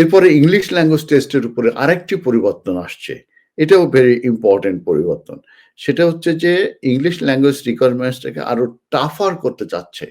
এরপরে English language টেস্টের উপরে আরেকটি পরিবর্তন আসছে। এটাও ভেরি ইম্পর্টেন্ট পরিবর্তন। সেটা হচ্ছে যে ইংলিশ ল্যাঙ্গুয়েজ রিকোয়ারমেন্টসটাকে আরও টাফার করতে চাচ্ছে,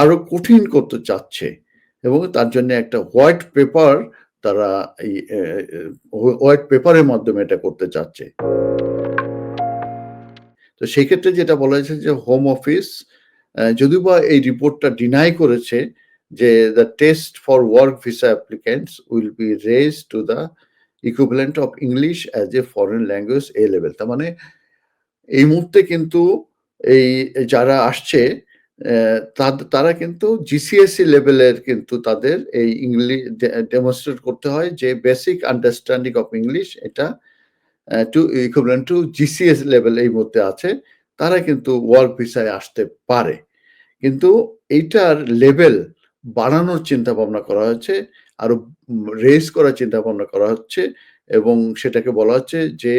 আরও কঠিন করতে চাচ্ছে এবং তার জন্য একটা হোয়াইট পেপার তারা এই হোয়াইট পেপারের মাধ্যমে এটা করতে চাচ্ছে। তো সেই ক্ষেত্রে যেটা বলা হয়েছে যে হোম অফিস যদিও বা এই রিপোর্টটা ডিনাই করেছে যে the test for work visa applicants will be raised to the equivalent of English as a foreign language A level তার মানে এই মুহূর্তে কিন্তু এই যারা আসছে তারা কিন্তু জিসিএসসি লেভেলের কিন্তু তাদের এই ইংলিশ ডেমনস্ট্রেট করতে হয় যে বেসিক আন্ডারস্ট্যান্ডিং অফ ইংলিশ এটা to equivalent to GCSE level এই মধ্যে আছে, তারা কিন্তু ওয়ার্ক ভিসায় আসতে পারে। কিন্তু এইটার লেভেল বাড়ানোর চিন্তা ভাবনা করা হচ্ছে, আরও রেস করার চিন্তা ভাবনা করা হচ্ছে এবং সেটাকে বলা হচ্ছে যে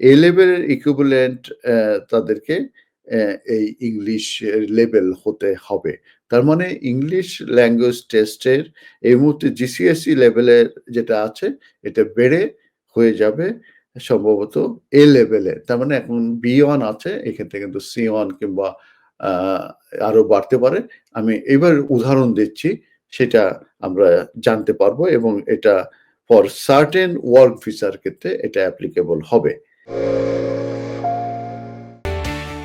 এ লেভেলের ইকুইভ্যালেন্ট তাদেরকে এই ইংলিশ লেভেল হতে হবে। তার মানে ইংলিশ ল্যাঙ্গুয়েজ টেস্টের এই মুহূর্তে জিসিএসসি লেভেলের যেটা আছে, এটা বেড়ে হয়ে যাবে সম্ভবত এ। লেভেলে তার মানে এখন বি ওয়ান আছে এক্ষেত্রে কিন্তু সি ওয়ান কিংবা আরও বাড়তে পারে। আমি এবার উদাহরণ দিচ্ছি, সেটা আমরা জানতে পারব এবং এটা ফর সার্টেন ওয়ার্ক ভিসার ক্ষেত্রে এটা অ্যাপ্লিকেবল হবে।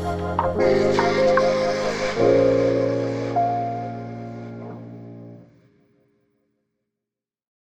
Thank you.